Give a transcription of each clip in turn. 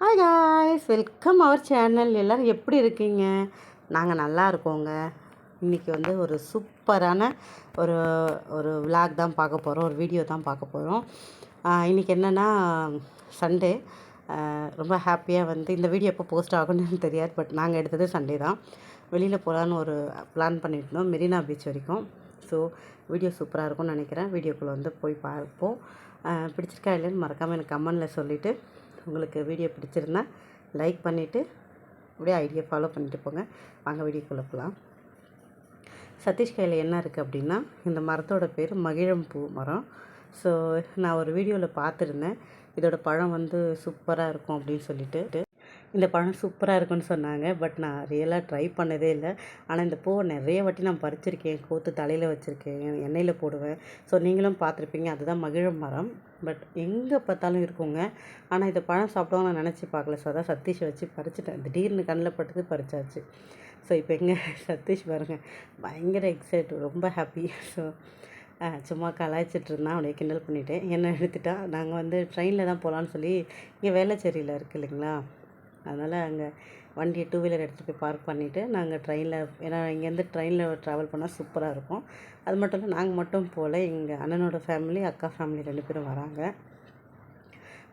Hi guys welcome our channel எல்லோரும் எப்படி இருக்கீங்க? நாங்கள் நல்லா இருக்கோங்க. இன்றைக்கி வந்து ஒரு சூப்பரான ஒரு ஒரு விளாக் தான் பார்க்க போகிறோம் ஒரு வீடியோ தான் பார்க்க போகிறோம் இன்றைக்கி என்னென்னா சண்டே ரொம்ப ஹாப்பியாக வந்து இந்த வீடியோ எப்போ போஸ்ட் ஆகும்னு தெரியாது பட் நாங்கள் எடுத்தது சண்டே தான். வெளியில் போகலான்னு ஒரு பிளான் பண்ணியிருந்தோம் மெரினா பீச் வரைக்கும். ஸோ வீடியோ சூப்பராக இருக்கும்னு நினைக்கிறேன். வீடியோக்குள்ளே வந்து போய் பார்ப்போம். பிடிச்சிருக்கா இல்லைன்னு மறக்காமல் எனக்கு கமெண்டில் சொல்லிவிட்டு உங்களுக்கு வீடியோ பிடிச்சிருந்தா லைக் பண்ணிவிட்டு அப்படியே ஐடியா ஃபாலோ பண்ணிட்டு போங்க. வாங்க வீடியோக்குள்ளே போகலாம் சதீஷ் கையில் என்ன இருக்குது அப்படின்னா இந்த மரத்தோட பேர் மகிழம்பூ மரம். ஸோ நான் ஒரு வீடியோவில் பார்த்துருந்தேன். இதோட பழம் வந்து சூப்பராக இருக்கும் அப்படின்னு சொல்லிட்டு. இந்த பழம் சூப்பராக இருக்குன்னு சொன்னாங்க. பட் நான் ரியலாக ட்ரை பண்ணதே இல்லை. ஆனால் இந்த பூவை நிறைய வாட்டி நான் பறிச்சிருக்கேன். கோத்து தலையில் வச்சுருக்கேன். எண்ணெயில் போடுவேன். ஸோ நீங்களும் பார்த்துருப்பீங்க. அதுதான் மகிழ மரம். பட் எங்கே பார்த்தாலும் இருக்குங்க. ஆனால் இந்த பழம் சாப்பிட்டோம் நான் நினச்சி பார்க்கல. ஸோ அதான் சதீஷை வச்சு பறிச்சிட்டேன். திடீர்னு கண்ணில் பட்டது பறிச்சாச்சு. ஸோ இப்போ எங்கே சதீஷ் பாருங்கள் பயங்கர எக்ஸைட் ரொம்ப ஹாப்பி ஸோ சும்மா கலாய்ச்சிட்டு இருந்தான். அவனை கிண்டல் பண்ணிவிட்டேன் என்ன எடுத்துட்டான் நாங்கள் வந்து ட்ரெயினில் தான் போகலான்னு சொல்லி இங்கே வேளச்சேரியில் இருக்குது இல்லைங்களா? அதனால் அங்கே வண்டியை டூ வீலர் எடுத்துகிட்டு போய் பார்க் பண்ணிவிட்டு நாங்கள் ட்ரெயினில் ஏன்னா இங்கேருந்து ட்ரெயினில் ட்ராவல் பண்ணால் சூப்பராக இருக்கும். அது மட்டும் இல்லை நாங்கள் மட்டும் போகல எங்கள் அண்ணனோட ஃபேமிலி அக்கா ஃபேமிலி ரெண்டு பேரும் வராங்க.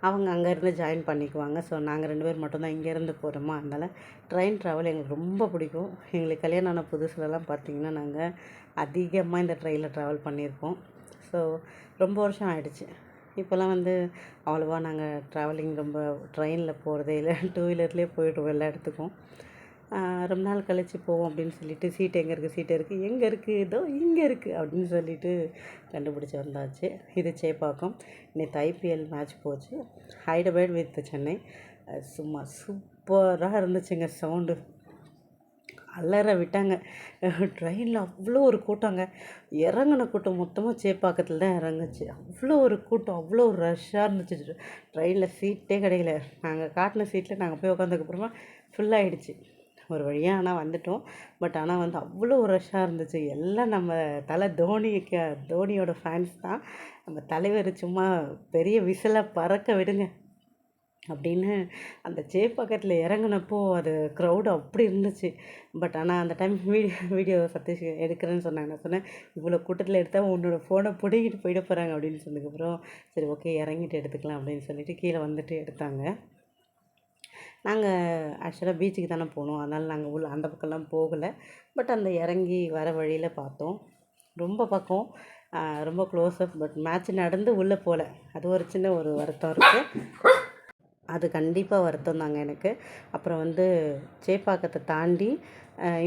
அவங்க அங்கேருந்து ஜாயின் பண்ணிக்குவாங்க. ஸோ நாங்கள் ரெண்டு பேர் மட்டும்தான் இங்கேருந்து போகிறோமா அதனால் ட்ரெயின் ட்ராவல் எங்களுக்கு ரொம்ப பிடிக்கும். எங்களுக்கு கல்யாணம் ஆன புதுசுலலாம் பார்த்திங்கன்னா நாங்கள் அதிகமாக இந்த ட்ரெயினில் ட்ராவல் பண்ணியிருக்கோம். ஸோ ரொம்ப வருஷம் ஆகிடுச்சு இப்போல்லாம் வந்து அவ்வளோவா நாங்கள் ட்ராவலிங் ரொம்ப ட்ரெயினில் போகிறதே இல்லை டூ வீலர்லேயே போய்டுவோம் எல்லா இடத்துக்கும். ரொம்ப நாள் கழித்து போவோம் அப்படின்னு சொல்லிட்டு சீட் எங்கே இருக்குது சீட் இருக்குது எங்கே இருக்குது இதோ இங்கே இருக்குது அப்படின்னு சொல்லிட்டு கண்டுபிடிச்சி வந்தாச்சு. இது சேப்பாக்கம். நேற்று ஐபிஎல் மேட்ச் போச்சு. ஹைதராபாத் வித் சென்னை. சும்மா சூப்பராக இருந்துச்சுங்க சவுண்டு அலற விட்டாங்க. ட்ரெயினில் அவ்வளோ ஒரு கூட்டங்க. இறங்கின கூட்டம் மொத்தமாக சேப்பாக்கத்தில் தான் இறங்குச்சு. அவ்வளோ ஒரு கூட்டம் அவ்வளோ ஒரு ரஷ்ஷாக இருந்துச்சு. ட்ரெயினில் சீட்டே கிடைக்கல. நாங்கள் காட்டின சீட்டில் நாங்கள் போய் உட்காந்துக்கப்புறமா ஃபுல்லாகிடுச்சு ஒரு வழியாக ஆனால் வந்துட்டோம். பட் ஆனால் வந்து அவ்வளோ ரஷ்ஷாக இருந்துச்சு. எல்லாம் நம்ம தலை தோனிக்கு தோனியோட ஃபேன்ஸ் தான். நம்ம தலைவர் சும்மா பெரிய விசிலை பறக்க விடுங்க. அப்படின்னு அந்த சேப்பாக்கத்தில் இறங்குனப்போ அது க்ரௌடு அப்படி இருந்துச்சு. பட் ஆனால் அந்த டைம் வீடியோ வீடியோ சத்தீஷ் எடுக்கிறேன்னு சொன்னாங்க. நான் சொன்னேன் இவ்வளோ கூட்டத்தில் எடுத்தால் உன்னோட ஃபோனை பிடிங்கிட்டு போயிட போகிறாங்க அப்படின்னு சொன்னதுக்கப்புறம் சரி ஓகே இறங்கிட்டு எடுத்துக்கலாம். அப்படின்னு சொல்லிட்டு கீழே வந்துட்டு எடுத்தாங்க. நாங்கள் ஆக்சுவலாக பீச்சுக்கு தானே போனோம். அதனால் நாங்கள் உள்ள அந்த பக்கம்லாம் போகலை. பட் அந்த இறங்கி வர வழியில் பார்த்தோம். ரொம்ப பக்கம் ரொம்ப க்ளோஸ்அப் பட் மேட்ச் நடந்து உள்ளே போகல அது ஒரு சின்ன ஒரு வருத்தம் இருக்குது அது கண்டிப்பாக வருத்தம் தாங்க எனக்கு. அப்புறம் வந்து சேப்பாக்கத்தை தாண்டி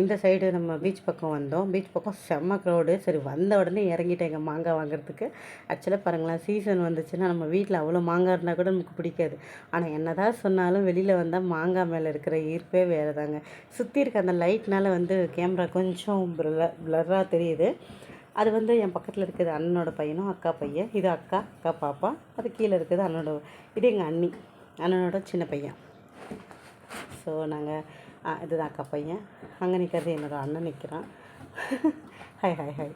இந்த சைடு நம்ம பீச் பக்கம் வந்தோம். பீச் பக்கம் செம்ம க்ரௌடு சரி வந்த உடனே இறங்கிட்டேங்க மாங்காய் வாங்குறதுக்கு. ஆக்சுவலாக பாருங்களேன் சீசன் வந்துச்சுன்னா நம்ம வீட்டில் அவ்வளோ மாங்காய் இருந்தால் கூட நமக்கு பிடிக்காது. ஆனால் என்ன தான் சொன்னாலும் வெளியில் வந்தால் மாங்காய் மேலே இருக்கிற ஈர்ப்பே வேறு தாங்க சுற்றி இருக்க அந்த லைட்னால் வந்து கேமரா கொஞ்சம் ப்ளர்ராக தெரியுது. அது வந்து என் பக்கத்தில் இருக்கிறது அண்ணனோட பையனும் அக்கா பையன். இது அக்கா அக்கா பாப்பா. அது கீழே இருக்குது அண்ணனோட இது எங்கள் அண்ணி. அண்ணனோட சின்ன பையன். ஸோ நாங்கள் இதுதான் அக்கா பையன். அங்கே நிற்கிறது என்னோடய அண்ணன் நிற்கிறான் ஹாய் ஹாய் ஹாய்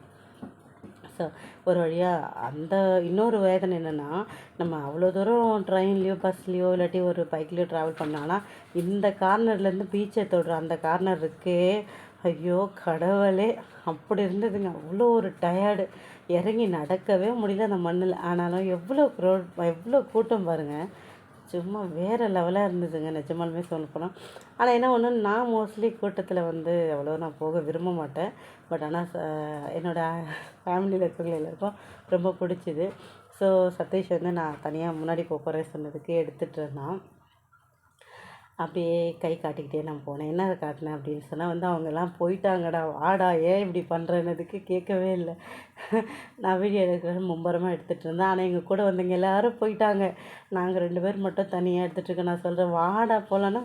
ஸோ ஒரு வழியாக அந்த இன்னொரு வேதனை என்னென்னா நம்ம அவ்வளோ தூரம் ட்ரெயின்லேயோ பஸ்லேயோ இல்லாட்டி ஒரு பைக்லேயோ ட்ராவல் பண்ணாலும் இந்த கார்னர்லேருந்து பீச்சை தொடுற அந்த கார்னர் இருக்கே ஐயோ கடவுளே. அப்படி இருந்ததுங்க. அவ்வளோ ஒரு டயர்டு இறங்கி நடக்கவே முடியல அந்த மண்ணில். ஆனாலும் எவ்வளோ க்ரௌட் எவ்வளோ கூட்டம் பாருங்கள் சும்மா வேறு லெவலாக இருந்ததுங்க நிஜமாலுமே சொல்லப்போனால் ஆனால் என்ன ஒன்று நான் மோஸ்ட்லி கூட்டத்தில் வந்து அவ்வளோ நான் போக விரும்ப மாட்டேன். பட் ஆனால் என்னோடய ஃபேமிலியில் இருக்கிறவங்க எல்லாருக்கும் ரொம்ப பிடிச்சிது. ஸோ சதீஷ் வந்து நான் தனியாக முன்னாடி போகிறேன் சொன்னதுக்கு எடுத்துகிட்டு இருந்தான் அப்படியே கை காட்டிக்கிட்டே நான் போனேன். என்ன காட்டினேன் அப்படின்னு சொன்னால் வந்து அவங்கெல்லாம் போயிட்டாங்கடா வாடா ஏன் இப்படி பண்ணுறேன்னதுக்கு கேட்கவே இல்லை. நான் வீடியோ எடுக்கிற மும்பரமாக எடுத்துகிட்டு இருந்தேன். ஆனால் எங்கள் கூட வந்தவங்க எல்லோரும் போயிட்டாங்க. நாங்கள் ரெண்டு பேர் மட்டும் தனியாக எடுத்துகிட்ருக்கோம் நான் சொல்கிறேன் வாடா போகலான்னா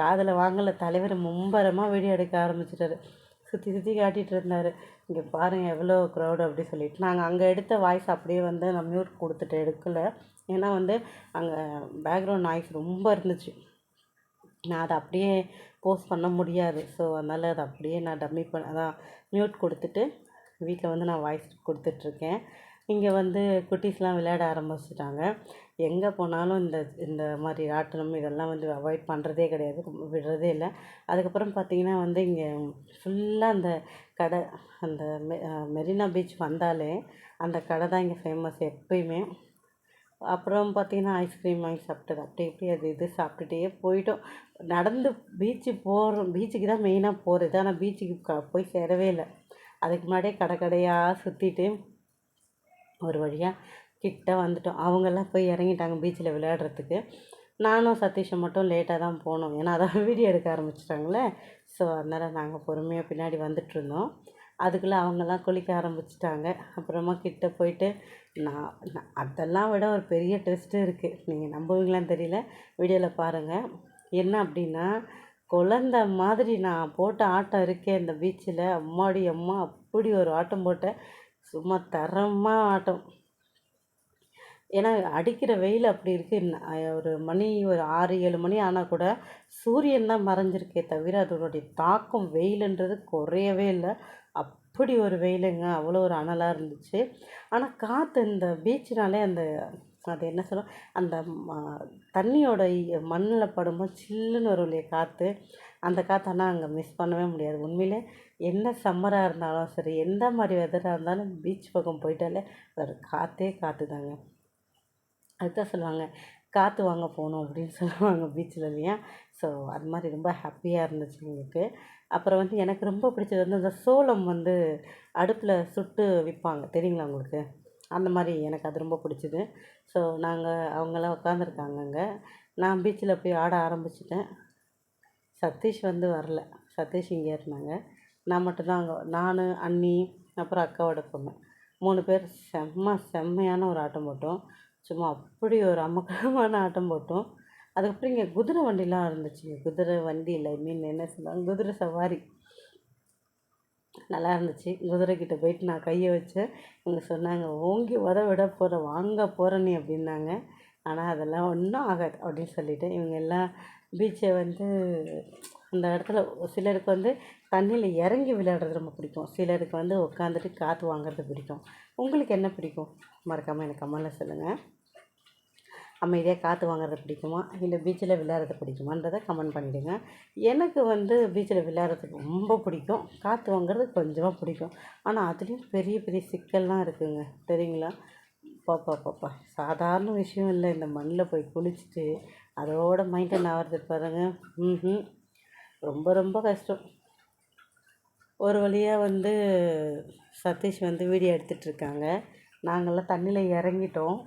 காதில் வாங்கலை தலைவர் மும்பரமாக வீடியோ எடுக்க ஆரம்பிச்சிட்டாரு. சுற்றி சுற்றி காட்டிகிட்டு இருந்தார். இங்கே பாருங்கள் எவ்வளோ க்ரௌடு அப்படி சொல்லிட்டு. நாங்கள் அங்கே எடுத்த வாய்ஸ் அப்படியே வந்து நான் மியூட் கொடுத்துட்டு எடுக்கலை. ஏன்னா வந்து அங்கே பேக்ரவுண்ட் நாய்ஸ் ரொம்ப இருந்துச்சு. நான் அதை அப்படியே போஸ்ட் பண்ண முடியாது. ஸோ அதனால் அதை அப்படியே நான் டம்மி பண்ண அதான் மியூட் கொடுத்துட்டு வீட்டில் வந்து நான் வாய்ஸ் கொடுத்துட்ருக்கேன். இங்கே வந்து குட்டீஸ்லாம் விளையாட ஆரம்பிச்சிட்டாங்க. எங்கே போனாலும் இந்த இந்த மாதிரி ராட்டினம் இதெல்லாம் வந்து அவாய்ட் பண்ணுறதே கிடையாது. விடுறதே இல்லை. அதுக்கப்புறம் பார்த்திங்கன்னா வந்து இங்கே ஃபுல்லாக அந்த கடை அந்த மெ மெரினா பீச் வந்தாலே அந்த கடை தான் இங்கே ஃபேமஸ் எப்பயுமே. அப்புறம் பார்த்திங்கன்னா ஐஸ்கிரீம் வாங்கி சாப்பிட்டது. அப்படி இப்படி அது இது சாப்பிட்டுட்டே போயிட்டோம். நடந்து பீச்சு போகிறோம் பீச்சுக்கு தான் மெயினாக போகிறது ஆனால் பீச்சுக்கு க போய் சேரவே இல்லை. அதுக்கு முன்னாடியே கடை கடையாக சுற்றிட்டு ஒரு வழியாக கிட்ட வந்துட்டோம். அவங்கெல்லாம் போய் இறங்கிட்டாங்க பீச்சில் விளையாடுறதுக்கு. நானும் சதீஷும் மட்டும் லேட்டாக தான் போனோம். ஏன்னா அதான் வீடியோ எடுக்க ஆரம்பிச்சிட்டாங்களே ஸோ அதனால் நாங்கள் பொறுமையாக பின்னாடி வந்துட்டுருந்தோம் அதுக்குள்ளே அவங்கெல்லாம் குளிக்க ஆரம்பிச்சிட்டாங்க. அப்புறமா கிட்ட போயிட்டு நான் அதெல்லாம் விட ஒரு பெரிய டெஸ்ட்டு இருக்குது நீங்கள் நம்புவீங்களான்னு தெரியல. வீடியோவில் பாருங்கள் என்ன அப்படின்னா குழந்த மாதிரி நான் போட்ட ஆட்டம் இருக்கேன் இந்த பீச்சில் அம்மாடி அம்மா அப்படி ஒரு ஆட்டம் போட்டேன். சும்மா தரமாக ஆட்டம். ஏன்னா அடிக்கிற வெயில் அப்படி இருக்குது ஒரு மணி ஒரு ஆறு ஏழு மணி ஆனால் கூட சூரியன் தான் மறைஞ்சிருக்கே தவிர அதனுடைய தாக்கம் வெயிலுன்றது குறையவே இல்லை. அப்படி ஒரு வெயிலுங்க அவ்வளோ ஒரு அனலாக இருந்துச்சு. ஆனால் காற்று இந்த பீச்சுனாலே அந்த அது என்ன சொல்லும் அந்த தண்ணியோட மண்ணில் படும்போது சில்லுன்னு வரும் வழியை காற்று அந்த காற்று ஆனால் அங்கே மிஸ் பண்ணவே முடியாது. உண்மையிலே என்ன சம்மராக இருந்தாலும் சரி எந்த மாதிரி வெதராக இருந்தாலும் பீச் பக்கம் போயிட்டாலே ஒரு காற்றே காற்று தாங்க அதுதான் சொல்லுவாங்க காற்று வாங்க போகணும் அப்படின்னு சொல்லுவாங்க பீச்சில் இல்லையா? ஸோ அது மாதிரி ரொம்ப ஹாப்பியாக இருந்துச்சு எங்களுக்கு. அப்புறம் வந்து எனக்கு ரொம்ப பிடிச்சது வந்து அந்த சோளம் வந்து அடுப்பில் சுட்டு விற்பாங்க தெரியுங்களா உங்களுக்கு? அந்த மாதிரி எனக்கு அது ரொம்ப பிடிச்சிது. ஸோ நாங்கள் அவங்கெல்லாம் உட்காந்துருக்காங்க அங்கே. நான் பீச்சில் போய் ஆட ஆரம்பிச்சிட்டேன். சதீஷ் வந்து வரல. சதீஷ் இங்கே இருந்தாங்க. நான் மட்டும்தான் அங்கே நான் அண்ணி அப்புறம் அக்காவோட பொண்ணு. மூணு பேர் செம்ம செம்மையான ஒரு ஆட்டம் போட்டோம். சும்மா அப்படி ஒரு அமக்கலமான ஆட்டம் போட்டோம். அதுக்கப்புறம் இங்கே குதிரை வண்டிலாம் இருந்துச்சு குதிரை வண்டி இல்லை ஐ மீன் என்ன சொல்லுவாங்க? குதிரை சவாரி. நல்லா இருந்துச்சு. குதிரைக்கிட்ட போயிட்டு நான் கையை வச்சேன் இவங்க சொன்னாங்க ஓங்கி உத விட போகிற வாங்க போகிற நீ அப்படின்னாங்க. ஆனால் அதெல்லாம் ஒன்றும் ஆகாது அப்படின்னு சொல்லிவிட்டு இவங்க எல்லாம் பீச்சை வந்து அந்த இடத்துல சிலருக்கு வந்து தண்ணியில் இறங்கி விளையாடுறது ரொம்ப பிடிக்கும். சிலருக்கு வந்து உட்காந்துட்டு காற்று வாங்குறது பிடிக்கும். உங்களுக்கு என்ன பிடிக்கும்? மறக்காமல் எனக்கு கமெண்டில் சொல்லுங்கள் அமைதியாக காற்று வாங்குறது பிடிக்குமா? இல்லை பீச்சில் விளையாடுறது பிடிக்குமான்றதை கமெண்ட் பண்ணிவிடுங்க எனக்கு வந்து பீச்சில் விளையாடுறதுக்கு ரொம்ப பிடிக்கும். காற்று வாங்குறது கொஞ்சமாக பிடிக்கும். ஆனால் அதுலேயும் பெரிய பெரிய சிக்கல்லாம் இருக்குதுங்க தெரியுங்களா? பாப்பா பாப்பா சாதாரண விஷயம் இல்லை. இந்த மண்ணில் போய் குளிச்சுட்டு அதோட மைண்டன் ஆகிறது பாருங்க. ம் ரொம்ப ரொம்ப கஷ்டம். ஒரு வழியாக வந்து சதீஷ் வந்து வீடியோ எடுத்துகிட்ருக்காங்க நாங்கள்லாம் தண்ணியில் இறங்கிட்டோம்.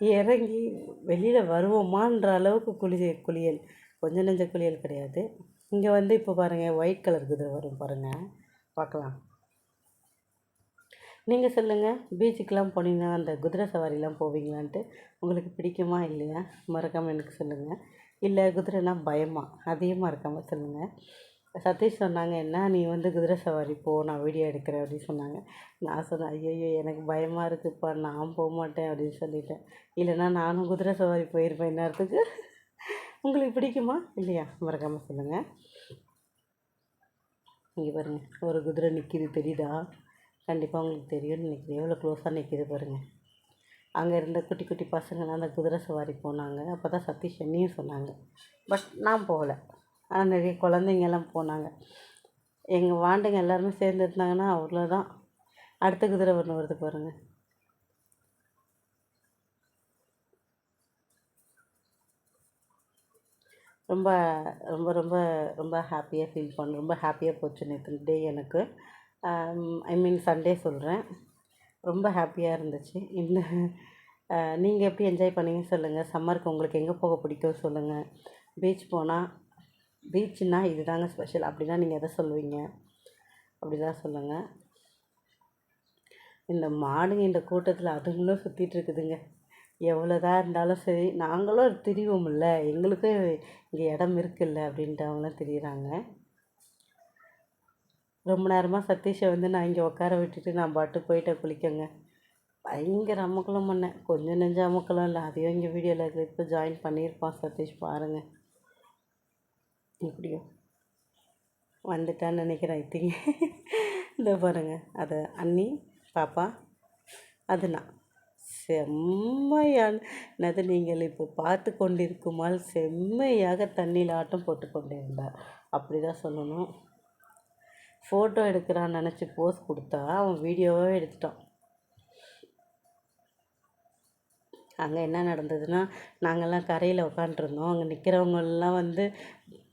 இறங்கி வெளியில் வருவோமான்ற அளவுக்கு குளி குளியல். கொஞ்சம் நெஞ்ச குளியல் கிடையாது. இங்கே வந்து இப்போ பாருங்கள் ஒயிட் கலர் குதிரை வரும் பாருங்கள் பார்க்கலாம் நீங்கள் சொல்லுங்கள் பீச்சுக்கெலாம் போனீங்கன்னா அந்த குதிரை சவாரிலாம் போவீங்களான்ட்டு உங்களுக்கு பிடிக்குமா இல்லையா? மறக்காமல் எனக்கு சொல்லுங்கள் இல்லை குதிரைனா பயமா? அதையும் மறக்காமல் சொல்லுங்கள் சதீஷ் சொன்னாங்க என்ன நீ வந்து குதிரை சவாரி போ நான் வீடியோ எடுக்கிறேன் அப்படின்னு சொன்னாங்க. நான் சொன்னேன் ஐயோ எனக்கு பயமாக இருக்குதுப்பா நான் போக மாட்டேன் அப்படின்னு சொல்லிட்டேன். இல்லைன்னா நானும் குதிரை சவாரி போயிருப்பேன் இந்நேரத்துக்கு. உங்களுக்கு பிடிக்குமா? இல்லையா மறக்காமல் சொல்லுங்கள் இங்கே பாருங்கள் ஒரு குதிரை நிற்கிது தெரியுதா? கண்டிப்பாக உங்களுக்கு தெரியும்னு நினைக்கிறேன். எவ்வளோ க்ளோஸாக நிற்கிது பாருங்கள் அங்கே இருந்த குட்டி குட்டி பசங்களாம் அந்த குதிரை சவாரி போனாங்க. அப்போ தான் சதீஷ் என்னையும் சொன்னாங்க. பட் நான் போகலை. ஆனால் நிறைய குழந்தைங்கெல்லாம் போனாங்க. எங்கள் வாண்டுங்க எல்லாருமே சேர்ந்து இருந்தாங்கன்னா அவ்வளோதான். அடுத்த குதிரை ஒன்று வருது பாருங்கள் ரொம்ப ரொம்ப ரொம்ப ரொம்ப ஹாப்பியாக ஃபீல் பண்ணேன் ரொம்ப ஹாப்பியாக போச்சு நேற்று டே எனக்கு. ஐ மீன் சண்டே சொல்கிறேன் ரொம்ப ஹாப்பியாக இருந்துச்சு. இந்த நீங்கள் எப்படி என்ஜாய் பண்ணீங்கன்னு சொல்லுங்கள் சம்மருக்கு உங்களுக்கு எங்கே போக பிடிக்கும் சொல்லுங்கள் பீச் போனால் பீச்சுன்னா இது தாங்க ஸ்பெஷல். அப்படின்னா நீங்கள் எதை சொல்லுவீங்க? அப்படி தான் சொல்லுங்கள் இந்த மாடுங்க இந்த கூட்டத்தில் அதுங்களும் சுற்றிட்டு இருக்குதுங்க. எவ்வளோதான் இருந்தாலும் சரி நாங்களும் திரிவோம்ல. எங்களுக்கும் இங்கே இடம் இருக்குல்ல அப்படின்ட்டு தெரியுறாங்க. ரொம்ப நேரமாக சதீஷை வந்து நான் இங்கே உட்கார விட்டுட்டு நான் பாட்டு போயிட்டேன் குளிக்கங்க. பயங்கர அமக்கலம் பண்ணேன். கொஞ்சம் நெஞ்ச அமக்கலம் இல்லை. அதையும் இங்கே வீடியோவில் இப்போ ஜாயின் பண்ணியிருப்பான் சதீஷ். பாருங்கள் எப்படியோ வந்துட்டான்னு நினைக்கிறேன் ஐ திங்க் இந்த பாருங்கள் அதை அண்ணி பாப்பா அது நான் செம்மையான என்னது நீங்கள் இப்போ பார்த்து கொண்டிருக்குமால் செம்மையாக தண்ணியில் ஆட்டம் போட்டு கொண்டிருந்தார். அப்படி தான் சொல்லணும். ஃபோட்டோ எடுக்கிறான்னு நினச்சி போஸ் கொடுத்தா அவன் வீடியோவே எடுத்துட்டான். அங்கே என்ன நடந்ததுன்னா நாங்கள்லாம் கரையில் உட்காண்ட்ருந்தோம் அங்கே நிற்கிறவங்கெல்லாம் வந்து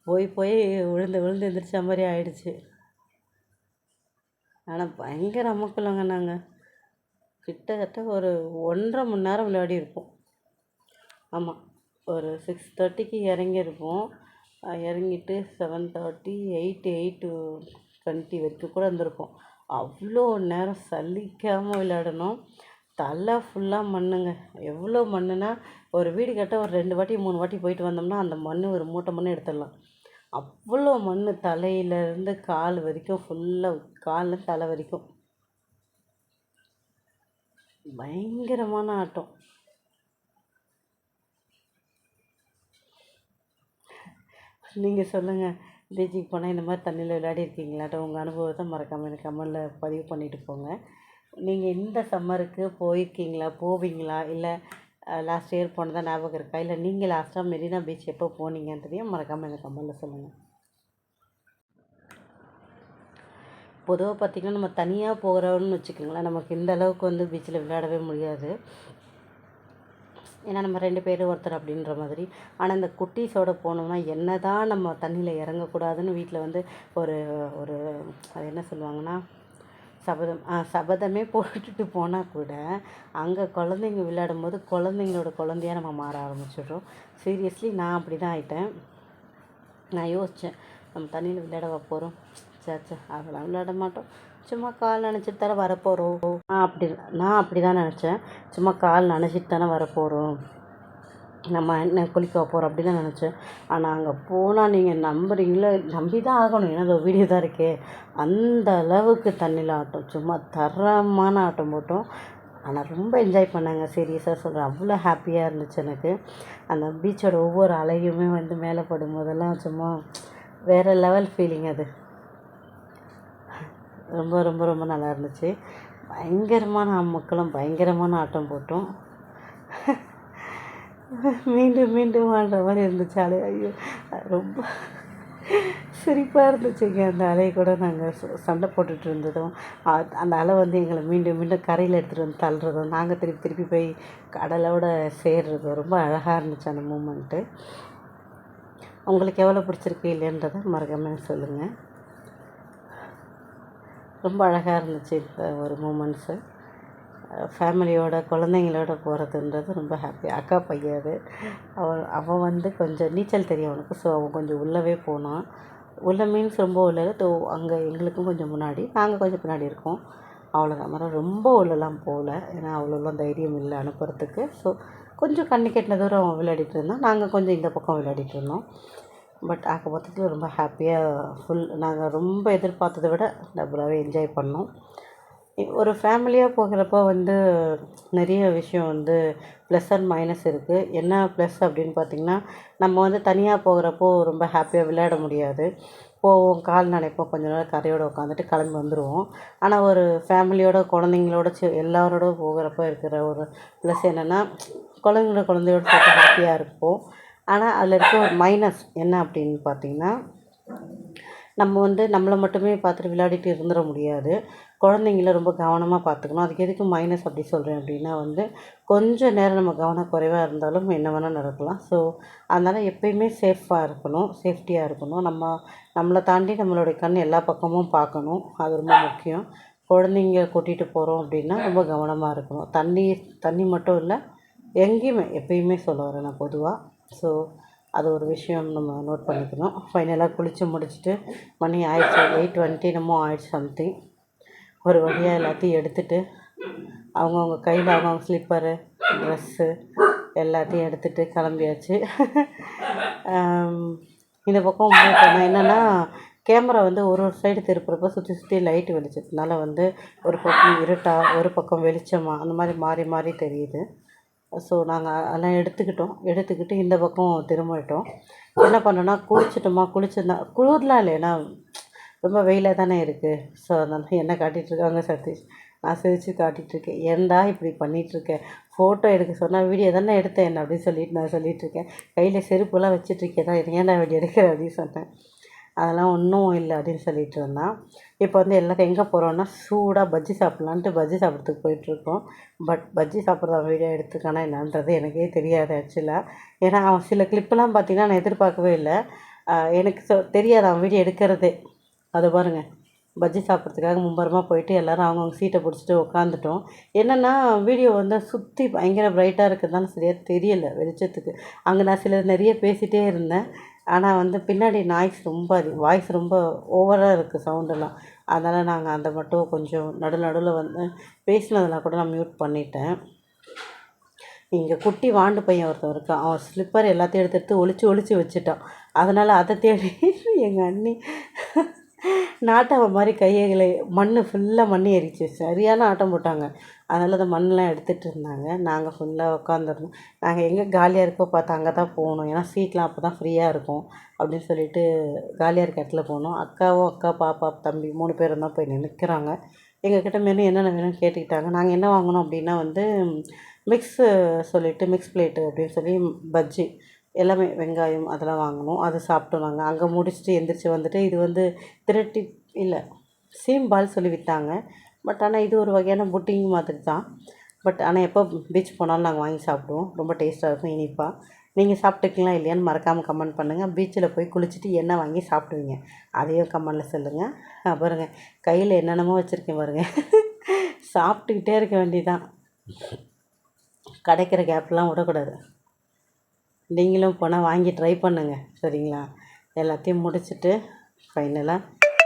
போய் போய் விழுந்து விழுந்து எந்திரிச்ச மாதிரி ஆயிடுச்சு. ஆனால் பயங்கர அமக்கலங்க நாங்கள் கிட்டத்தட்ட ஒரு ஒன்றரை மணி நேரம் விளையாடி இருப்போம். ஆமாம் ஒரு சிக்ஸ் தேர்ட்டிக்கு இறங்கியிருப்போம். இறங்கிட்டு seven thirty eight eight twenty வரைக்கும் கூட இருந்திருப்போம். அவ்வளோ நேரம் சலிக்காமல் விளையாடணும். தலை ஃபுல்லாக மண்ணுங்க. எவ்வளோ மண்ணுனா ஒரு வீடு கட்ட ஒரு ரெண்டு வாட்டி மூணு வாட்டி போயிட்டு வந்தோம்னா அந்த மண் ஒரு மூட்டை மண் எடுத்துடலாம். அவ்வளோ மண் தலையிலேருந்து கால் வரைக்கும் ஃபுல்லாக காலில் தலை வரைக்கும். பயங்கரமான ஆட்டம். நீங்கள் சொல்லுங்கள் பீச்சுக்கு போனால் இந்த மாதிரி தண்ணியில் விளையாடி இருக்கீங்களாட்டும் உங்கள் அனுபவத்தை மறக்காமல் எனக்கு கமெண்டில் பதிவு பண்ணிட்டு போங்க. நீங்கள் இந்த சம்மருக்கு போயிருக்கீங்களா போவீங்களா இல்லை லாஸ்ட் இயர் போனதாக ஞாபகம் இருக்கா? இல்லை நீங்கள் லாஸ்ட்டாக மெரினா பீச் எப்போ போனீங்கன்றதையும் மறக்காமல் எனக்கு கமெண்டில் சொல்லுங்கள் பொதுவாக பார்த்திங்கன்னா நம்ம தனியாக போகிறோம்னு வச்சுக்கோங்களேன். நமக்கு இந்த அளவுக்கு வந்து பீச்சில் விளையாடவே முடியாது. ஏன்னா நம்ம ரெண்டு பேர் ஒருத்தர் அப்படின்ற மாதிரி. ஆனால் இந்த குட்டீஸோட போனோம்னா என்ன தான் நம்ம தண்ணியில் இறங்கக்கூடாதுன்னு வீட்டில் வந்து ஒரு ஒரு அது என்ன சொல்லுவாங்கன்னா சபதம் ஆ சபதமே போட்டுட்டு போனால் கூட அங்கே குழந்தைங்க விளையாடும் போது குழந்தைங்களோட குழந்தையாக நம்ம மாற ஆரம்பிச்சிடுறோம். சீரியஸ்லி நான் அப்படி தான் ஆயிட்டேன். நான் யோசித்தேன் நம்ம தண்ணியில் விளையாடவா போகிறோம் சேச்சே அதெல்லாம் விளையாட மாட்டோம். சும்மா கால் நினச்சிட்டு தானே வரப்போகிறோம் நான் அப்படி நான் அப்படி தான் நினச்சேன். சும்மா கால் நினச்சிட்டு தானே வரப்போகிறோம் நம்ம என்ன குளிக்க போகிறோம் அப்படின்னு தான் நினச்சேன். ஆனால் அங்கே போனால் நீங்கள் நம்புறீங்களோ? நம்பி தான் ஆகணும். ஏன்னா அந்த வீடியோ தான் இருக்கே. அந்த அளவுக்கு தண்ணியில் ஆட்டம். சும்மா தரமான ஆட்டம் போட்டோம். ஆனால் ரொம்ப என்ஜாய் பண்ணாங்க. சீரியஸாக சொல்கிறேன் அவ்வளோ ஹாப்பியாக இருந்துச்சு எனக்கு. அந்த பீச்சோட ஒவ்வொரு அலையுமே வந்து மேலே படும்போதெல்லாம் சும்மா வேறு லெவல் ஃபீலிங் அது. ரொம்ப ரொம்ப ரொம்ப நல்லா இருந்துச்சு. பயங்கரமான மக்களும் பயங்கரமான ஆட்டம் போட்டோம். மீண்டும் மீண்டும் வாழ்கிற மாதிரி இருந்துச்சு அலை ஐயோ ரொம்ப சிரிப்பாக இருந்துச்சுங்க. அந்த அலை கூட நாங்கள் சண்டை போட்டுட்டு இருந்ததும் அந்த அலை வந்து எங்களை மீண்டும் மீண்டும் கரையில் எடுத்துகிட்டு வந்து தள்ளுறதும் நாங்கள் திருப்பி திருப்பி போய் கடலோட சேர்றதும் ரொம்ப அழகாக இருந்துச்சு அந்த மூமெண்ட்டு. உங்களுக்கு எவ்வளோ பிடிச்சிருக்கு இல்லைன்றதை மறக்காமல் சொல்லுங்கள் ரொம்ப அழகாக இருந்துச்சு இந்த ஒரு மூமெண்ட்ஸு. ஃபேமிலியோட குழந்தைங்களோட போகிறதுன்றது ரொம்ப ஹாப்பி அக்கா பையன் அது. அவன் அவன் வந்து கொஞ்சம் நீச்சல் தெரியும் அவனுக்கு. ஸோ அவன் கொஞ்சம் உள்ளவே போனான். உள்ள மீன்ஸ் ரொம்ப உள்ள தோ அங்கே எங்களுக்கும் கொஞ்சம் முன்னாடி நாங்கள் கொஞ்சம் பின்னாடி இருக்கோம். அவ்வளோதான் மரம் ரொம்ப உள்ளலாம் போகல ஏன்னா அவ்வளோலாம் தைரியம் இல்லை அனுப்புறதுக்கு. ஸோ கொஞ்சம் கண்ணு கெட்டின தூரம் அவன் விளையாடிட்டு இருந்தான். நாங்கள் கொஞ்சம் இந்த பக்கம் விளையாடிட்டு இருந்தோம். பட் ஆக மொத்தத்தில் ரொம்ப ஹாப்பியாக ஃபுல் நாங்கள் ரொம்ப எதிர்பார்த்ததை விட டபுளாகவே என்ஜாய் பண்ணோம். ஒரு ஃபேமிலியாக போகிறப்போ வந்து நிறைய விஷயம் வந்து ப்ளஸ் அண்ட் மைனஸ் இருக்குது என்ன ப்ளஸ் அப்படின்னு பார்த்திங்கன்னா நம்ம வந்து தனியாக போகிறப்போ ரொம்ப ஹாப்பியாக விளையாட முடியாது. போவோம் கால் நனைப்போம் கொஞ்ச நேரம் கரையோடு உட்காந்துட்டு கிளம்பி வந்துடுவோம் ஆனால் ஒரு ஃபேமிலியோட குழந்தைங்களோட சி எல்லாரோட போகிறப்போ இருக்கிற ஒரு ப்ளஸ் என்னென்னா குழந்தைங்களோட குழந்தையோட சேர்த்து ஹாப்பியாக இருப்போம். ஆனால் அதில் இருக்க ஒரு மைனஸ் என்ன அப்படின்னு பார்த்தீங்கன்னா நம்ம வந்து நம்மளை மட்டுமே பார்த்துட்டு விளையாடிட்டு இருந்துட முடியாது. குழந்தைங்கள ரொம்ப கவனமாக பார்த்துக்கணும். அதுக்கு எதுக்கு மைனஸ் அப்படி சொல்கிறேன் அப்படின்னா வந்து கொஞ்சம் நேரம் நம்ம கவனக்குறைவாக இருந்தாலும் என்ன வேணால் நடக்கலாம். ஸோ அதனால் எப்பயுமே சேஃபாக இருக்கணும் சேஃப்டியாக இருக்கணும். நம்ம நம்மளை தாண்டி நம்மளுடைய கண் எல்லா பக்கமும் பார்க்கணும். அது ரொம்ப முக்கியம். குழந்தைங்க கூட்டிகிட்டு போகிறோம் அப்படின்னா ரொம்ப கவனமாக இருக்கணும். தண்ணி தண்ணி மட்டும் இல்லை எங்கேயுமே எப்பயுமே சொல்ல வரேன் நான் பொதுவாக ஸோ அது ஒரு விஷயம் நம்ம நோட் பண்ணிக்கணும். ஃபைனலாக குளித்து முடிச்சுட்டு மணி ஆயிடுச்சு எயிட் டுவெண்ட்டி என்னமோ ஆயிடுச்சு சம்திங் ஒரு வழியாக எல்லாத்தையும் எடுத்துட்டு அவங்கவுங்க கையில் அவங்கவுங்க ஸ்லிப்பரு ட்ரெஸ்ஸு எல்லாத்தையும் எடுத்துகிட்டு கிளம்பியாச்சு. இந்த பக்கம் பண்ண என்னென்னா கேமரா வந்து ஒரு ஒரு சைடு திருப்புறப்போ சுற்றி சுற்றி லைட்டு வெளிச்சதுனால வந்து ஒரு பக்கம் இருட்டாக ஒரு பக்கம் வெளிச்சமாக அந்த மாதிரி மாறி மாறி தெரியுது. ஸோ நாங்கள் அதெல்லாம் எடுத்துக்கிட்டோம். எடுத்துக்கிட்டு இந்த பக்கம் திரும்பிட்டோம். என்ன பண்ணோன்னா குளிச்சிட்டோமா குளிச்சிருந்தா குளிர்லாம் இல்லை ஏன்னா ரொம்ப வெயிலாக தானே இருக்குது ஸோ அதனால் என்ன காட்டிகிட்ருக்காங்க சதீஷ்? நான் சிரித்து காட்டிகிட்ருக்கேன் ஏன்டா இப்படி பண்ணிகிட்ருக்கேன் ஃபோட்டோ எடுக்க சொன்னால் வீடியோ தானே எடுத்தேன் என்ன அப்படின்னு சொல்லிட்டு நான் சொல்லிகிட்ருக்கேன் இருக்கேன். கையில் செருப்புலாம் வச்சுட்ருக்கேன் தான் ஏன்டா வீடியோ எடுக்கிற? அப்படின்னு சொன்னேன். அதெல்லாம் ஒன்றும் இல்லை அப்படின்னு சொல்லிட்டு இருந்தான். இப்போ வந்து எல்லாத்தையும் எங்கே போகிறோன்னா சூடாக பஜ்ஜி சாப்பிட்லான்ட்டு பஜ்ஜி சாப்பிட்றதுக்கு போயிட்டுருக்கோம் பட் பஜ்ஜி சாப்பிட்ற வீடியோ எடுத்துக்கானா என்னன்றது எனக்கே தெரியாது ஆக்சுவலாக ஏன்னா அவன் சில கிளிப்பெல்லாம் பார்த்தீங்கன்னா நான் எதிர்பார்க்கவே இல்லை. எனக்கு சொ தெரியாது அவன் வீடியோ எடுக்கிறதே. அதை பாருங்கள் பஜ்ஜி சாப்பிட்றதுக்காக மும்பரமாக போயிட்டு எல்லோரும் அவங்கவுங்க சீட்டை பிடிச்சிட்டு உட்காந்துட்டோம் என்னென்னா வீடியோ வந்து சுற்றி பயங்கர பிரைட்டாக இருக்கிறதுனால சரியாக தெரியலை வெளிச்சத்துக்கு. அங்கே நான் சில நிறைய பேசிகிட்டே இருந்தேன். ஆனால் வந்து பின்னாடி நாய்ஸ் ரொம்ப வாய்ஸ் ரொம்ப ஓவராக இருக்குது சவுண்டெல்லாம் அதனால் நாங்கள் அந்த மட்டும் கொஞ்சம் நடு நடுவில் வந்து பேசினதெல்லாம் கூட நான் மியூட் பண்ணிட்டேன். இங்கே குட்டி வாண்டு பையன் ஒருத்தன் இருக்கான். அவன் ஸ்லிப்பர் எல்லாத்தையும் எடுத்து எடுத்து ஒழிச்சு ஒழிச்சு வச்சுட்டான். அதனால் அதை தேடி எங்கள் அண்ணி நாட்டாம மாதிரி கையைகளை மண் ஃபுல்லாக மண் ஏறிச்சு சரியான ஆட்டம் போட்டாங்க. அதனால் அந்த மண்ணெலாம் எடுத்துகிட்டு இருந்தாங்க. நாங்கள் ஃபுல்லாக உட்காந்துருந்தோம் நாங்கள் எங்கே காலியாக இருக்கோ பார்த்து அங்கே தான் போகணும். ஏன்னா சீட்லாம் அப்போ தான் ஃப்ரீயாக இருக்கும் அப்படின்னு சொல்லிட்டு காலியாக இருக்க இடத்துல போனோம். அக்காவும் அக்கா பாப்பா தம்பி மூணு பேரும் தான் போய் நிற்கிறாங்க எங்ககிட்ட மெனு என்னென்ன வேணும்னு கேட்டுக்கிட்டாங்க. நாங்கள் என்ன வாங்கினோம் அப்படின்னா வந்து மிக்ஸு சொல்லிவிட்டு மிக்ஸ் பிளேட்டு அப்படின்னு சொல்லி பஜ்ஜி எல்லாமே வெங்காயம் அதெல்லாம் வாங்கினோம் அது சாப்பிட்டோம் நாங்கள் அங்கே முடிச்சுட்டு எந்திரிச்சு வந்துட்டு இது வந்து திரட்டி இல்லை சீம் பால் சொல்லி விற்றாங்க பட் ஆனால் இது ஒரு வகையான புட்டிங் மாதிரி தான் பட் ஆனால் எப்போ பீச் போனாலும் நாங்கள் வாங்கி சாப்பிடுவோம். ரொம்ப டேஸ்ட்டாக இருக்கும் இனிப்பாக நீங்கள் சாப்பிட்டுக்கலாம் இல்லையான்னு மறக்காமல் கமெண்ட் பண்ணுங்கள் பீச்சில் போய் குளிச்சுட்டு என்ன வாங்கி சாப்பிடுவீங்க. அதையும் கமெண்டில் சொல்லுங்கள் பாருங்கள் கையில் என்னென்னமோ வச்சுருக்கேன் பாருங்கள் சாப்பிட்டுக்கிட்டே இருக்க வேண்டியதான் கிடைக்கிற கேப்லாம் விடக்கூடாது. நீங்களும் போனால் வாங்கி ட்ரை பண்ணுங்கள் சரிங்களா? எல்லாத்தையும் முடிச்சுட்டு ஃபைனலாக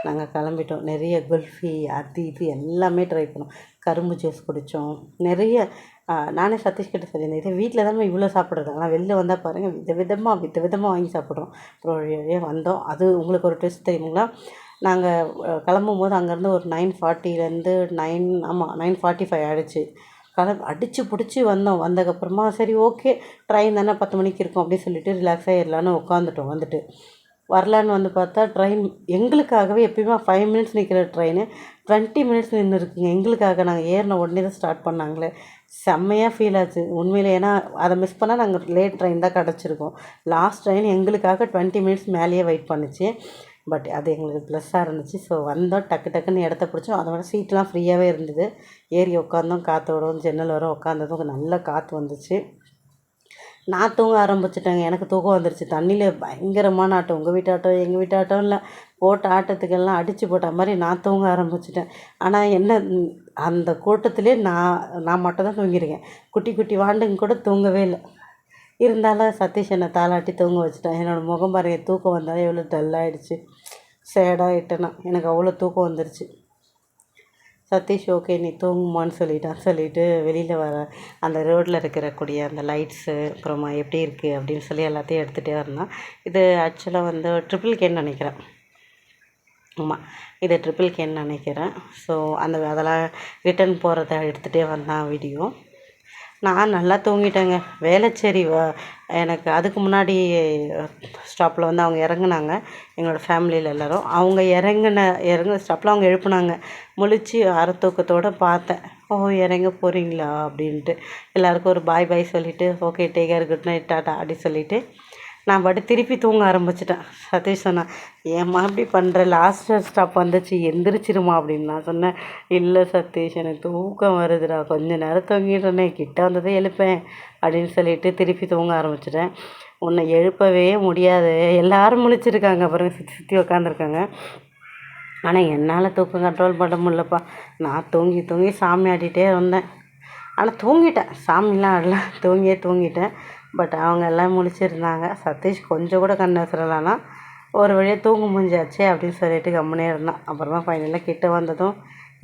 நாங்கள் கிளம்பிட்டோம். நிறைய குல்ஃபி அது இது எல்லாமே ட்ரை பண்ணோம். கரும்பு ஜூஸ் குடித்தோம் நிறைய நானே சத்தீஷ்கிட்ட சொல்லியிருந்தேன் இதே வீட்டில் தானே இவ்வளோ சாப்பிட்றது? ஆனால் வெளில வந்தால் பாருங்கள் வித விதமாக வித விதமாக வாங்கி சாப்பிட்றோம். அப்புறம் வழியாக வந்தோம். அது உங்களுக்கு ஒரு ட்விஸ்ட் தெரியுங்களா? நாங்கள் கிளம்பும் போது அங்கேருந்து ஒரு நைன் ஃபார்ட்டிலேருந்து நைன் ஆமாம் நைன் ஃபார்ட்டி ஃபைவ் ஆகிடுச்சு கிளம்பி அடித்து பிடிச்சி வந்தோம். வந்ததுக்கப்புறமா சரி ஓகே ட்ரெயின் தானே பத்து மணிக்கு இருக்கும் அப்படின்னு சொல்லிட்டு ரிலாக்ஸ் ஆகிடலான்னு உட்காந்துட்டோம் வந்துட்டு வரலான்னு வந்து பார்த்தா ட்ரெயின் எங்களுக்காகவே எப்பயுமே ஃபைவ் மினிட்ஸ் நிற்கிற ட்ரெயின் டுவெண்ட்டி மினிட்ஸ் நின்று இருக்குங்க. எங்களுக்காக நாங்கள் ஏறின உடனே தான் ஸ்டார்ட் பண்ணாங்களே. செம்மையாக ஃபீல் ஆச்சு. உண்மையில் ஏன்னா அதை மிஸ் பண்ணால் நாங்கள் லேட் ட்ரெயின் தான் கிடச்சிருக்கோம். லாஸ்ட் ட்ரெயின் எங்களுக்காக டுவெண்ட்டி மினிட்ஸ் மேலேயே வெயிட் பண்ணுச்சு. பட் அது எங்களுக்கு ப்ளஸ்ஸாக இருந்துச்சு. ஸோ வந்தோம் டக்கு டக்குன்னு இடத்த பிடிச்சோம். அதோட சீட்லாம் ஃப்ரீயாகவே இருந்தது. ஏறி உட்காந்தோம் காற்றோடும் ஜன்னல் வர உட்காந்ததும் நல்ல காற்று வந்துச்சு. நான் தூங்க ஆரம்பிச்சிட்டேங்க. எனக்கு தூக்கம் வந்துருச்சு. தண்ணியில் பயங்கரமான ஆட்டம் உங்கள் வீட்டாட்டம் எங்கள் வீட்டாட்டம் இல்லை. போட்ட ஆட்டத்துக்கெல்லாம் அடித்து போட்ட மாதிரி நான் தூங்க ஆரம்பிச்சிட்டேன். ஆனால் என்ன அந்த கூட்டத்திலே நான் நான் மட்டும் தான் தூங்கியிருக்கேன். குட்டி குட்டி வாண்டுங்க கூட தூங்கவே இல்லை. இருந்தாலும் சதீஷ் என்னை தாளாட்டி தூங்க வச்சுட்டேன். என்னோடய முகம் பாருங்க தூக்கம் வந்தாலே எவ்வளோ டல்லாகிடுச்சு சேடாகிட்டேனா எனக்கு அவ்வளோ தூக்கம் வந்துருச்சு. சதீஷ் ஓகே நீ தூங்குமான்னு சொல்லிட்டான். சொல்லிட்டு வெளியில் வர அந்த ரோட்டில் இருக்கிறக்கூடிய அந்த லைட்ஸு அப்புறமா எப்படி இருக்குது அப்படின்னு சொல்லி எல்லாத்தையும் எடுத்துகிட்டே இருந்தான் இது ஆக்சுவலாக வந்து ட்ரிபிள் கேன்னு நினைக்கிறேன். ஆமாம் இது ட்ரிபிள் கேன்னு நினைக்கிறேன். ஸோ அந்த அதெல்லாம் ரிட்டர்ன் போகிறத எடுத்துகிட்டே வந்தான் வீடியோ நான் நல்லா தூங்கிட்டேங்க. வேளச்சேரி வ- எனக்கு அதுக்கு முன்னாடி ஸ்டாப்பில் வந்து அவங்க இறங்குனாங்க. எங்களோட ஃபேமிலியில் எல்லோரும். அவங்க இறங்குன இறங்குன ஸ்டாப்பில் அவங்க எழுப்புனாங்க. முழிச்சு அறத்தூக்கத்தோடு தூக்கத்தோடு பார்த்தேன். ஓ இறங்க போகிறீங்களா அப்படின்ட்டு. எல்லாருக்கும் ஒரு பாய் பாய் சொல்லிவிட்டு okay take care good night tata அப்படி சொல்லிவிட்டு நான் பாட்டு திருப்பி தூங்க ஆரம்பிச்சிட்டேன். சதீஷ் சொன்னான் ஏம்மா இப்படி பண்ணுற லாஸ்ட் ஸ்டாப் வந்துச்சு. எந்திரிச்சிருமா? அப்படின்னு நான் சொன்னேன். இல்லை சதீஷ் எனக்கு தூக்கம் வருதுடா. கொஞ்ச நேரம் தூங்கிட்டேனே கிட்ட வந்ததே எழுப்பேன். அப்படின்னு சொல்லிட்டு திருப்பி தூங்க ஆரம்பிச்சிட்டேன். உன்னை எழுப்பவே முடியாது. எல்லாரும் முழிச்சிருக்காங்க. அப்புறம் சுற்றி சுற்றி உக்காந்துருக்காங்க. ஆனால் என்னால் தூக்கம் கண்ட்ரோல் பண்ண முடியலப்பா. நான் தூங்கி தூங்கி சாமி ஆடிட்டே இருந்தேன். ஆனால் தூங்கிட்டேன். சாமிலாம் ஆடல. தூங்கியே தூங்கிட்டேன். பட் அவங்க எல்லாம் முழிச்சிருந்தாங்க. சதீஷ் கொஞ்சம் கூட கண் அசரலானா ஒரு வழியாக தூங்க முடிஞ்சாச்சே அப்படின்னு சொல்லிட்டு கம்முனே இருந்தான். அப்புறமா ஃபைனலாக கிட்ட வந்ததும்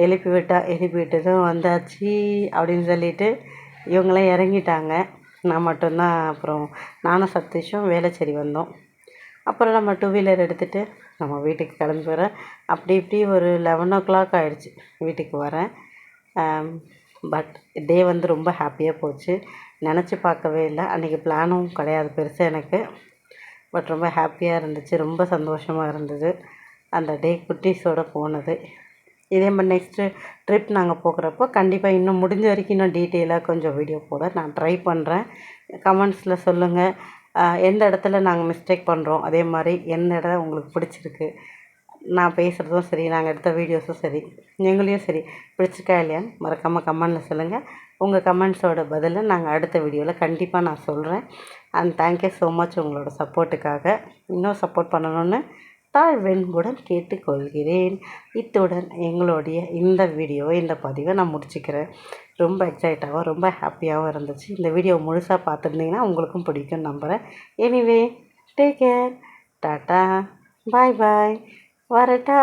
எழுப்பி விட்டா எழுப்பி விட்டதும் வந்தாச்சு அப்படின்னு சொல்லிட்டு இவங்களாம் இறங்கிட்டாங்க. நான் மட்டும்தான் அப்புறம் நானும் சதீஷும் வேலைச்சேரி வந்தோம். அப்புறம் நம்ம டூ வீலர் எடுத்துகிட்டு நம்ம வீட்டுக்கு கிளம்பி வரேன் அப்படி இப்படி ஒரு லெவன் ஓ கிளாக் ஆகிடுச்சு வீட்டுக்கு வரேன். பட் டே வந்து ரொம்ப ஹாப்பியாக போச்சு. நினச்சி பார்க்கவே இல்லை. அன்றைக்கி பிளானும் கிடையாது பெருசாக எனக்கு. பட் ரொம்ப ஹாப்பியாக இருந்துச்சு. ரொம்ப சந்தோஷமாக இருந்தது. அந்த டே குட்டீஸோடு போனது. இதே மாதிரி நெக்ஸ்ட்டு ட்ரிப் நாங்கள் போகிறப்போ கண்டிப்பாக இன்னும் முடிஞ்ச வரைக்கும் இன்னும் டீட்டெயிலாக கொஞ்சம் வீடியோ போட நான் ட்ரை பண்ணுறேன் கமெண்ட்ஸில் சொல்லுங்கள் எந்த இடத்துல நாங்கள் மிஸ்டேக் பண்ணுறோம் அதே மாதிரி எந்த இடம் உங்களுக்கு பிடிச்சிருக்கு? நான் பேசுகிறதும் சரி நாங்கள் எடுத்த வீடியோஸும் சரி எங்களையும் சரி. பிடிச்சிருக்கா இல்லையான்னு மறக்காமல் கமெண்டில் சொல்லுங்கள் உங்கள் கமெண்ட்ஸோட பதிலை நாங்கள் அடுத்த வீடியோவில் கண்டிப்பாக நான் சொல்கிறேன் அண்ட் தேங்க்யூ ஸோ மச் உங்களோட சப்போர்ட்டுக்காக. இன்னும் சப்போர்ட் பண்ணணும்னு தாழ்வென்புடன் கேட்டுக்கொள்கிறேன். இத்துடன் எங்களுடைய இந்த வீடியோவை இந்த பதிவை நான் முடிச்சுக்கிறேன். ரொம்ப எக்ஸைட்டாகவும் ரொம்ப ஹாப்பியாகவும் இருந்துச்சு. இந்த வீடியோ முழுசாக பார்த்துருந்தீங்கன்னா உங்களுக்கும் பிடிக்கும் நம்புகிறேன் anyway take care tata bye bye வரட்டா.